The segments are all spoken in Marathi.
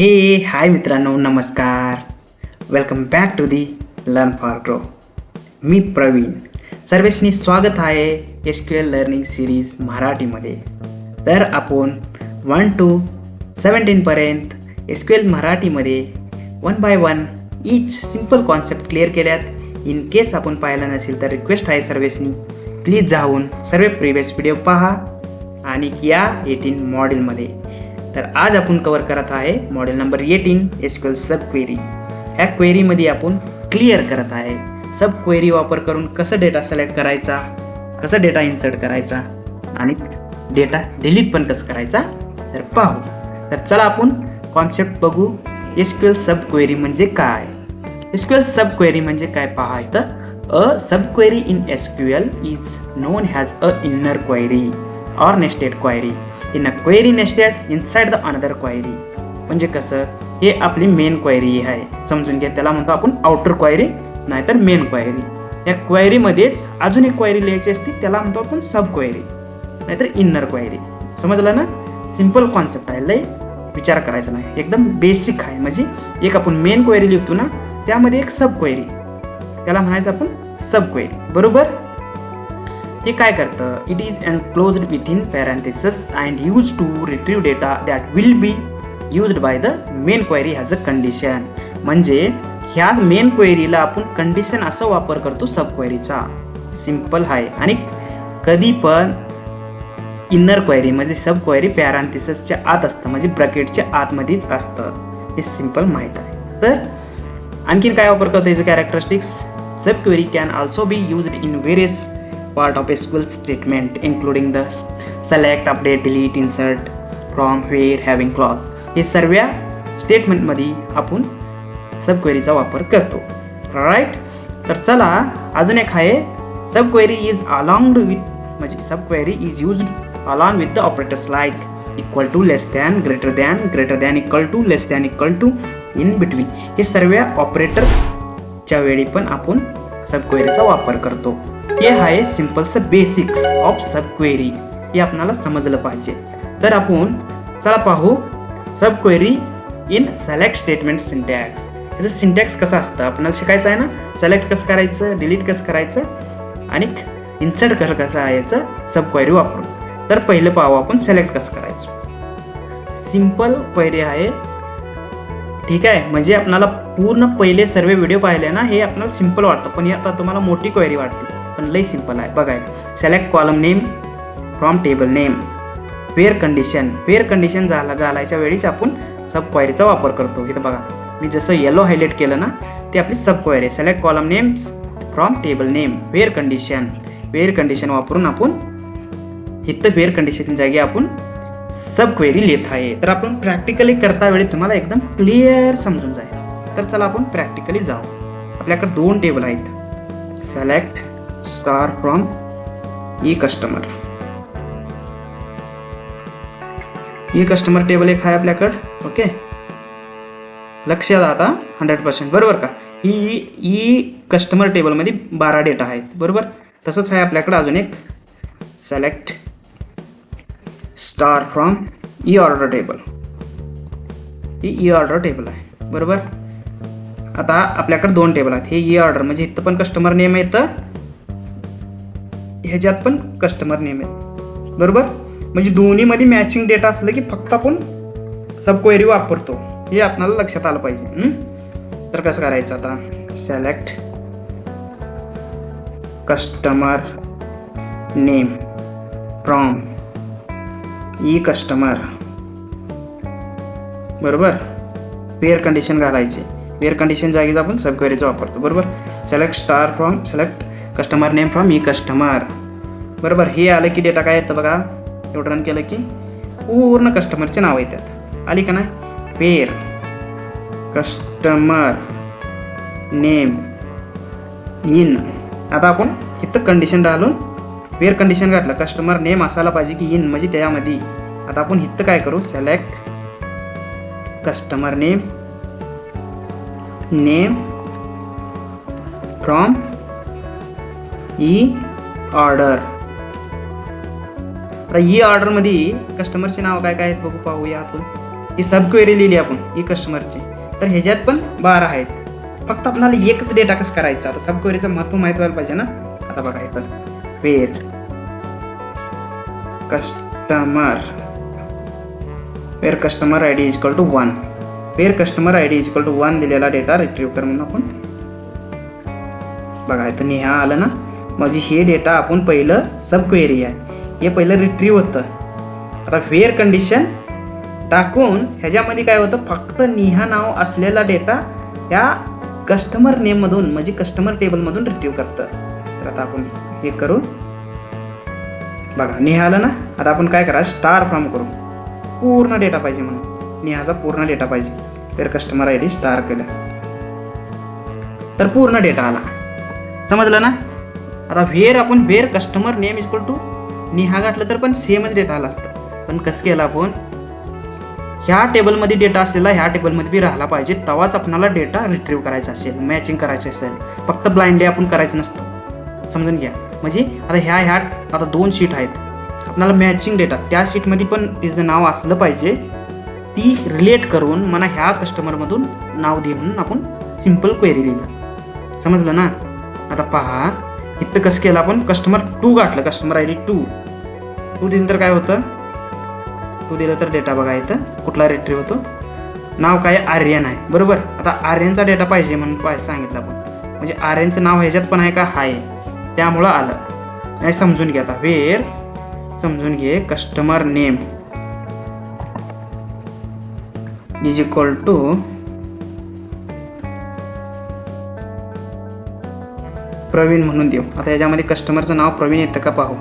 हे हाय मित्रांनो नमस्कार. Welcome back to the learn for grow मी प्रवीण. सर्वेशनी स्वागत आहे S Q L learning series मराठीमध्ये. तर आपण वन टू सेवन्टीनपर्यंत एस क्यू एल मराठीमध्ये one by one each simple concept clear केल्यात. इन केस आपण पाहिलं नसेल तर रिक्वेस्ट आहे सर्वेशनी. प्लीज जाऊन सर्व प्रिव्हियस व्हिडिओ पहा. आणि या एटीन मॉडेलमध्ये तर आज आपण कवर करत आहे model number eighteen SQL sub query ह्या क्वेरीमध्ये आपण क्लिअर करत आहे. सब क्वेरी वापर करून कसं डेटा सिलेक्ट करायचा कसं डेटा इन्सर्ट करायचा आणि डेटा डिलीट पण कसं करायचा तर पाहू. तर चला आपण कॉन्सेप्ट बघू. एसक्यूएल सब क्वेरी म्हणजे काय? एसक्यूएल सब क्वेरी म्हणजे काय पहा इथं a sub query in SQL is known has a inner query or nested query in a query nested inside the another query म्हणजे कसं? हे आपली मेन क्वायरी आहे. समजून घ्या त्याला म्हणतो आपण आउटर क्वायरी नाहीतर मेन क्वायरी या क्वायरीमध्येच अजून एक क्वेरी लिहायची असते त्याला म्हणतो आपण सब क्वायरी नाहीतर इन्नर क्वेरी समजलं ना? सिंपल कॉन्सेप्ट आहे लय विचार करायचा नाही. एकदम बेसिक आहे. म्हणजे एक आपण मेन क्वेरी लिहितो ना त्यामध्ये एक सब क्वेरी त्याला म्हणायचं आपण सब क्वेरी बरोबर? हे काय करतं? It is enclosed with in parenthesis and use to retrieve data that will be used by the main query has a condition म्हणजे ह्या मेन क्वेरीला आपण कंडिशन असं वापर करतो सब क्वेरीचा सिंपल आहे आणि कधी पण इन्नर क्वेरी म्हणजे सब क्वेरी पॅरांथिसच्या आत असतं म्हणजे ब्रॅकेटच्या आतमध्येच असतं. हे सिंपल माहीत आहे. तर आणखीन काय वापर करतो याचं characteristics sub query can also be used in various part of SQL statement including the select, update, delete, insert, from, where, having clause. हे सर्व स्टेटमेंटमध्ये आपण सबक्वेरीचा वापर करतो. राईट तर चला अजून एक आहे. सबक्वेरी इज अलॉंग विथ म्हणजे subquery is use along with the operators like equal to less than greater than greater than equal to less than equal to in between हे सर्व ऑपरेटरच्या वेळी पण आपण सबक्वेरीचा वापर करतो. हे आहे सिम्पलचं बेसिक्स ऑफ सब क्वेरी हे आपणाला समजलं पाहिजे. तर आपण चला पाहू sub query in select statement syntax याचं सिंटॅक्स कसं असतं? आपल्याला शिकायचं आहे ना? सिलेक्ट कसं करायचं? डिलीट कसं करायचं? आणि इन्सर्ट कसं कसं यायचं सब क्वेरी वापरून. तर पहिलं पाहू आपण सिलेक्ट कसं करायचं. सिंपल क्वेरी आहे. ठीक आहे? म्हणजे आपणाला पूर्ण पहिले सर्व व्हिडिओ पाहिले ना हे आपल्याला सिंपल वाटतं. पण हे आता तुम्हाला मोठी क्वेरी वाटते. पण लई सिंपल आहे. बघा select column name from table name where condition where condition झाला घालायच्या वेळीच आपण सब क्वायरीचा वापर करतो. इथं बघा. मी जसं येलो हायलाईट केलं ना ते आपली sub query select column names from table name where condition where condition वापरून आपण इथं वेअर कंडिशन जागी आपण सब क्वेरी लिहित आहे. तर आपण प्रॅक्टिकली करता वेळी तुम्हाला एकदम क्लिअर समजून जाईल. तर चला आपण प्रॅक्टिकली जाऊ. आपल्याकडे दोन टेबल आहेत. Select star from E customer E customer table एक आहे आपल्याकडं. ओके लक्ष द्या आता. हंड्रेड पर्सेंट बरोबर का? ही ई कस्टमर टेबलमध्ये बारा डेटा आहेत. बरोबर? तसंच आहे आपल्याकडं अजून एक. Select star from E order table he E order table आहे. बरोबर? आता आपल्याकडे दोन टेबल आहेत. हे e ई ऑर्डर म्हणजे इथं पण कस्टमर नेम येतं ह्याच्यात पण कस्टमर नेम आहे बरोबर? म्हणजे दोन्हीमध्ये मॅचिंग डेटा असलं की फक्त आपण सब क्वेरी वापरतो. हे आपणाला लक्षात आलं पाहिजे. तर कसं करायचं आता? Select customer name from E customer बरोबर? वेअर कंडिशन घालायचे. वेअर कंडिशन जागीच आपण सबक्वेरीचा वापरतो. बरोबर? Select star from select customer name from E customer बरोबर हे आलं की डेटा काय येतं बघा? एवढं रन केलं की पूर्ण कस्टमरचे नाव येतात. आली का नाही? पेर कस्टमर नेम इन आता आपण इथं कंडिशन घालून वेअर कंडिशन घातलं. कस्टमर नेम असायला पाहिजे की इन म्हणजे त्यामध्ये. आता आपण इथं काय करू? Select customer name name from E order आता ई ऑर्डरमध्ये कस्टमरचे नाव काय काय आहेत बघू पाहूया आपण. ही सब क्वेरी लिहिली आपण ई कस्टमरची तर ह्याच्यात पण बारा आहेत. फक्त आपल्याला एकच डेटा कसं करायचा? आता सब क्वेरीचं महत्त्व माहीत व्हायला पाहिजे ना? आता बघा इथं. Where customer where customer I D equal to one where customer I D equal to one दिलेला डेटा रिट्रीव्ह कर म्हणून आपण बघा इथं नेहा आलं ना? म्हणजे हे डेटा आपण पहिलं सब क्वेरी आहे. हे पहिलं रिट्रीव्ह होतं. आता वेअर कंडिशन टाकून ह्याच्यामध्ये काय होतं? फक्त निहा नाव असलेला डेटा या कस्टमर नेममधून म्हणजे कस्टमर टेबलमधून रिट्रीव्ह करतं. तर आता आपण हे करू बघा निहा आलं ना? आता आपण काय करा? स्टार फ्रॉम करू. पूर्ण डेटा पाहिजे म्हणून. निहाचा पूर्ण डेटा पाहिजे. तर कस्टमर आय डी स्टार केलं. तर पूर्ण डेटा आला. समजलं ना? आता व्हेर आपण where customer name equal to Niha घातला तर पण सेमच डेटा आला असतं. पण कसं केलं आपण? ह्या टेबलमध्ये डेटा असलेला ह्या टेबलमध्ये बी राहिला पाहिजे. तेव्हाच आपणाला डेटा रिट्रीव्ह करायचा असेल मॅचिंग करायचं असेल. फक्त ब्लाइंडली आपण करायचं नसतं. समजून घ्या. म्हणजे आता ह्या ह्या आता दोन शीट आहेत. आपणाला मॅचिंग डेटा त्या शीटमध्ये पण तिचं नाव असलं पाहिजे. ती रिलेट करून मला ह्या कस्टमरमधून नाव दे म्हणून आपण सिंपल क्वेरी लिहिलं. समजलं ना? आता पहा. इथं कसं केलं आपण? कस्टमर टू गाठलं. Customer I D two two दिलं तर काय होतं? टू दिलं तर डेटा बघा इथं. कुठला रेट्री होतो? नाव काय? आर्यन आहे. बरोबर? आता आर्यनचा डेटा पाहिजे म्हणून पाहिजे सांगितलं आपण. म्हणजे आर्यनचं नाव ह्याच्यात पण आहे का? हाय. त्यामुळं आलं. नाही समजून घ्या आता. वेर समजून घे. Customer name is equal to Praveen म्हणून देऊ. आता याच्यामध्ये कस्टमरचं नाव प्रवीण येतं का पाहू.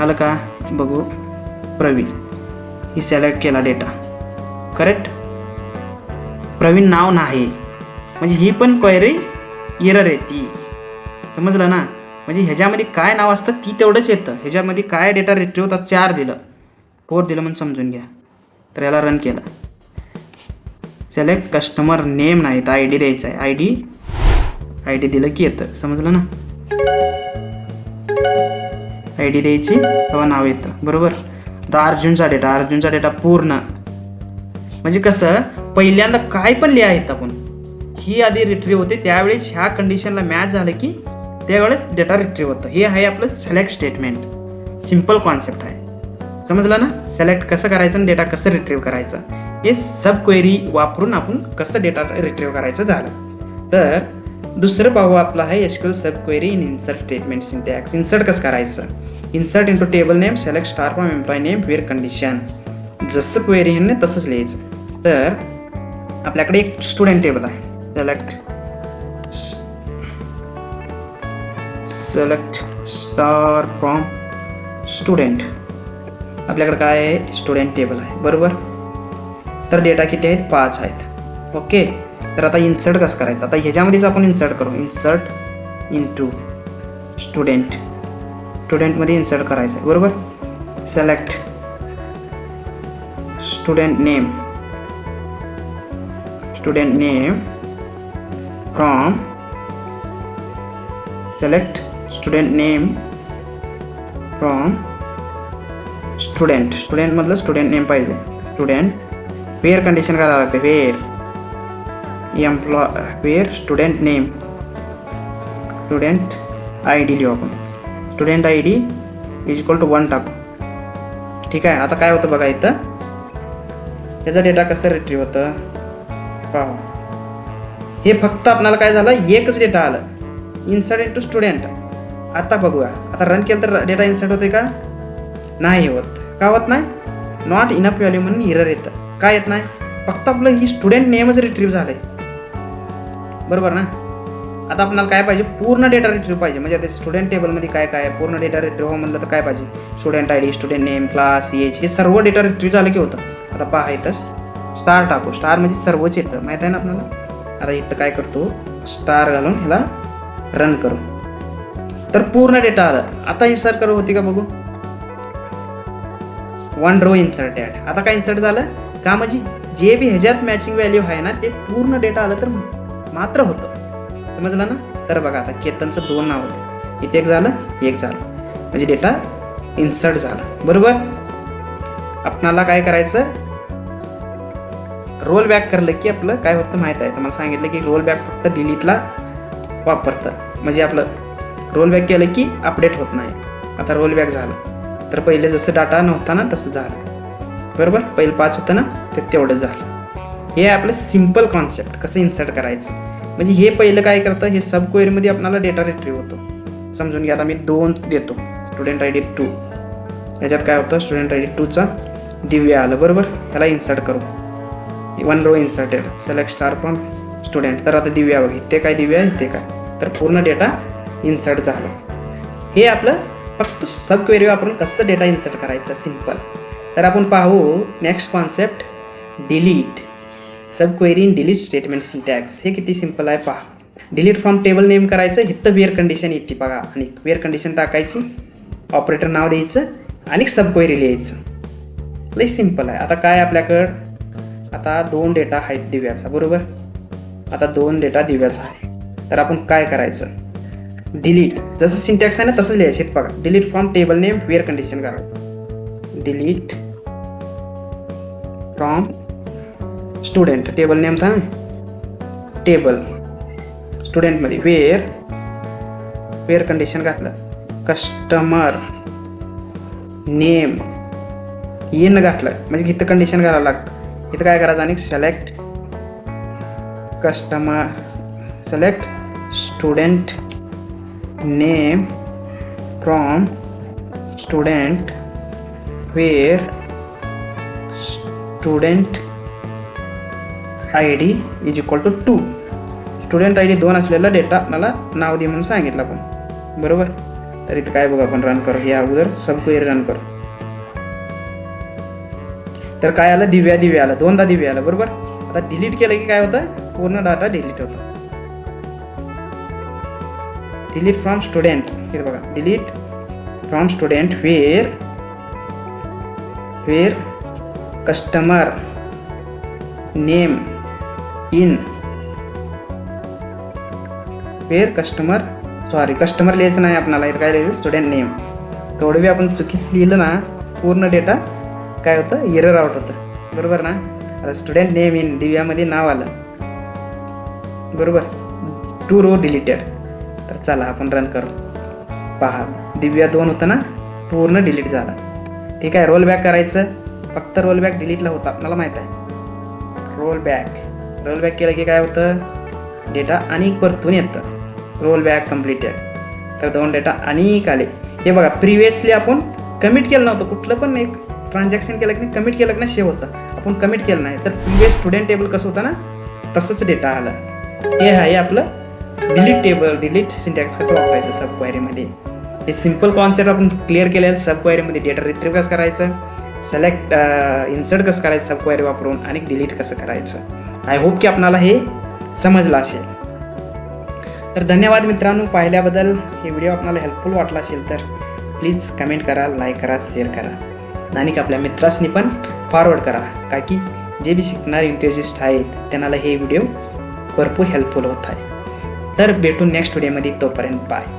आलं का? बघू. प्रवीण. ही सिलेक्ट केला डेटा करेक्ट प्रवीण नाव नाही. म्हणजे ही पण क्वेरी इरर आहे ती समजलं ना? म्हणजे ह्याच्यामध्ये काय नाव असतं ती तेवढंच येतं. ह्याच्यामध्ये काय डेटा रिट्रीव होता चार दिलं. फोर दिलं म्हणून समजून घ्या. तर याला रन केलं. सिलेक्ट कस्टमर नेम नाही तर आय डी द्यायचा आहे. आय डी आय डी दिलं की येतं. समजलं ना? आय डी द्यायची तेव्हा नाव येतं. बरोबर? आता अर्जुनचा डेटा अर्जुनचा डेटा पूर्ण. म्हणजे कसं पहिल्यांदा काय पण लिहा आहेत आपण. ही आधी रिट्रीव्ह होते त्यावेळेस ह्या कंडिशनला मॅच झालं की त्यावेळेस डेटा रिट्रीव्ह होतं. हे आहे आपलं सिलेक्ट स्टेटमेंट सिंपल कॉन्सेप्ट आहे. समजलं ना? सिलेक्ट कसं करायचं आणि डेटा कसं रिट्रीव्ह करायचं? हे सब क्वेरी वापरून आपण कसं डेटा रिट्रीव्ह करायचं झालं. तर दुसरं पाहू आपलं आहे SQL sub query in insert statement syntax insert कसं करायचं? Insert into table name select star from employ name where condition जसं क्वेरी ह्यांनी तसंच लिहायचं. तर आपल्याकडे एक स्टुडंट टेबल आहे. Select select star from student आपल्याकडे काय आहे? स्टुडंट टेबल आहे. बरोबर? तर डेटा किती आहेत? पाच आहेत. ओके तर आता इन्सर्ट कसं करायचं? आता ह्याच्यामध्येच आपण इन्सर्ट करू. इन्सर्ट इन टू स्टुडंट स्टुडंटमध्ये इन्सर्ट करायचं आहे बरोबर select student name student name from select student name from student स्टुडंटमधलं student name पाहिजे. स्टुडंट वेअर कंडिशन करायला लागते? Where employ where student name student I D लिहू आपण. Student I D is equal to one टाकू. ठीक आहे आता काय होतं बघा इथं? याचा डेटा कसं रिट्रीव होतं? पाहू. हे फक्त आपल्याला काय झालं? एकच डेटा आलं. इन्सर्ट टू स्टुडंट आता बघूया. आता रन केलं तर डेटा इन्सर्ट होते का? नाही होत. का होत नाही? नॉट इनफ व्हॅल्यू म्हणून इरर येतं. काय येत नाही? फक्त आपलं ही स्टुडंट नेमच रिट्रीव्ह आहे बरोबर ना? आता आपल्याला काय पाहिजे? पूर्ण डेटा रिट्रीव पाहिजे. म्हणजे आता स्टुडंट टेबलमध्ये काय काय? पूर्ण डेटा रिट्रीव्ह हो म्हणलं तर काय पाहिजे? Student I D student name class age हे सर्व डेटा रिट्रीव झालं की होतं. आता पहा इथं स्टार टाकू. स्टार म्हणजे सर्वच येतं. माहीत आहे ना आपल्याला? आता इथं काय करतो? स्टार घालून ह्याला रन करू. तर पूर्ण डेटा आला. आता इन्सर्ट करू होती का बघू? वन रो इन्सर्ट ॲड आता काय इन्सर्ट झालं? का म्हणजे जे बी ह्याच्यात मॅचिंग व्हॅल्यू आहे ना ते पूर्ण डेटा आलं तर मात्र होतं. समजलं ना? तर बघा आता केतनचं दोन नाव होतं. इथे एक झालं? एक झालं. म्हणजे डेटा इन्सर्ट झाला. बरोबर? आपणाला काय करायचं? रोल बॅक करलं की आपलं काय होतं माहीत आहे? तुम्हाला सांगितलं की रोल बॅक फक्त डिलीटला वापरतं म्हणजे आपलं रोल बॅक केलं की अपडेट होत नाही. आता रोल बॅक झालं. तर पहिले जसं डाटा नव्हता ना तसं झालं. बरोबर? पहिलं पाच होतं ना ते तेवढं झालं. हे आपलं सिंपल कॉन्सेप्ट कसं इन्सर्ट करायचं? म्हणजे हे पहिलं काय करतं? हे सब क्वेरीमध्ये आपल्याला डेटा रिट्रीव होतो. समजून घ्या आता मी दोन देतो. स्टुडंट आय डी टू याच्यात काय होतं? स्टुडंट आय डी टूचा दिव्य आलं बरोबर? त्याला इन्सर्ट करू. One row inserted select star from student तर आता दिव्या बघ इथे काय दिव्या आहे? इथे काय? तर पूर्ण डेटा इन्सर्ट झाला. हे आपलं फक्त सब क्वेरी वापरून कसं डेटा इन्सर्ट करायचं? सिंपल तर आपण पाहू next concept delete sub query in delete statement syntax हे किती सिंपल आहे पहा. डिलीट फ्रॉम टेबल नेम करायचं हित वेअर कंडिशन येते बघा. आणि वेअर कंडिशन टाकायची ऑपरेटर नाव द्यायचं आणि सब क्वेरी लिहायचं. लई सिंपल आहे. आता काय आपल्याकडं? आता दोन डेटा आहेत दिव्याचा बरोबर? आता दोन डेटा दिव्याचा आहे. तर आपण काय करायचं? डिलीट जसं सिंटॅक्स आहे ना तसंच लिहायचे. बघा. Delete from table name where condition करा. Delete from student table name था टेबल स्टुडंटमध्ये वेअर वेअर कंडिशन घातलं. कस्टमर नेम येणं घातलं. म्हणजे इथं कंडिशन घालावं लागतं. इथं काय करायचं? आणि select customer select student name from student where student I D is equal to two student I D दोन असलेला डेटा मला नाव दे म्हणून सांगितलं आपण. बरोबर? तर इथं काय बघू आपण? रन करू. हे अगोदर सब क्वेरी रन करू. तर काय आलं? दिव्या दिव्या आलं. दोनदा दिव्या आलं. बरोबर? आता डिलीट केलं की काय होतं? पूर्ण डाटा डिलीट होता. डिलीट फ्रॉम स्टुडंट हे बघा. Delete from student where where customer name in. Where customer sorry customer लिहायचं नाही आपल्याला इथं काय लिहायचं? स्टुडंट नेम थोडं बी आपण चुकीच लिहिलं ना पूर्ण डेटा काय होतं? एरर आउट होतं. बरोबर ना? आता स्टुडंट नेम इन दिव्यामध्ये नाव आलं. बरोबर? टू रो डिलीटेड तर चला आपण रन करू. पहा दिव्या दोन होतं ना? पूर्ण डिलीट झालं. ठीक आहे रोल बॅक करायचं. फक्त रोल बॅक डिलीटला होता. आपल्याला माहीत आहे. रोल बॅक रोल बॅक केलं की काय होतं? डेटा अनेक परतून येतं. रोल बॅक कम्प्लिटेड तर दोन डेटा अनेक आले. हे बघा प्रिव्हियसली आपण कमिट केलं नव्हतं. कुठलं पण एक ट्रान्झॅक्शन केलं की कमिट केलं की ना सेव्ह होतं. आपण कमिट केलं नाही. तर प्रिव्हियस स्टुडंट टेबल कसं होतं ना तसंच डेटा आलं. हे आहे आपलं डिलीट टेबल डिलीट सिंटॅक्स कसं वापरायचं सब क्वायरीमध्ये हे सिंपल कॉन्सेप्ट आपण क्लिअर केलेलं सब क्वायरीमध्ये डेटा रिट्रीव्ह कसं करायचं? सिलेक्ट इन्सर्ट कसं करायचं सब क्वायरी वापरून? आणि डिलीट कसं करायचं? आय होप की आपणाला हे समजलं असेल. तर धन्यवाद मित्रांनो पाहिल्याबद्दल हे व्हिडिओ आपल्याला हेल्पफुल वाटला असेल तर प्लीज कमेंट करा लाईक करा शेअर करा. आणि आपल्या मित्रांनी पण फॉरवर्ड करा का की जे बी शिकणारे इंथ्युजिस्ट आहेत त्यांना हे व्हिडिओ भरपूर हेल्पफुल होत आहे. तर भेटू नेक्स्ट व्हिडिओमध्ये तोपर्यंत बाय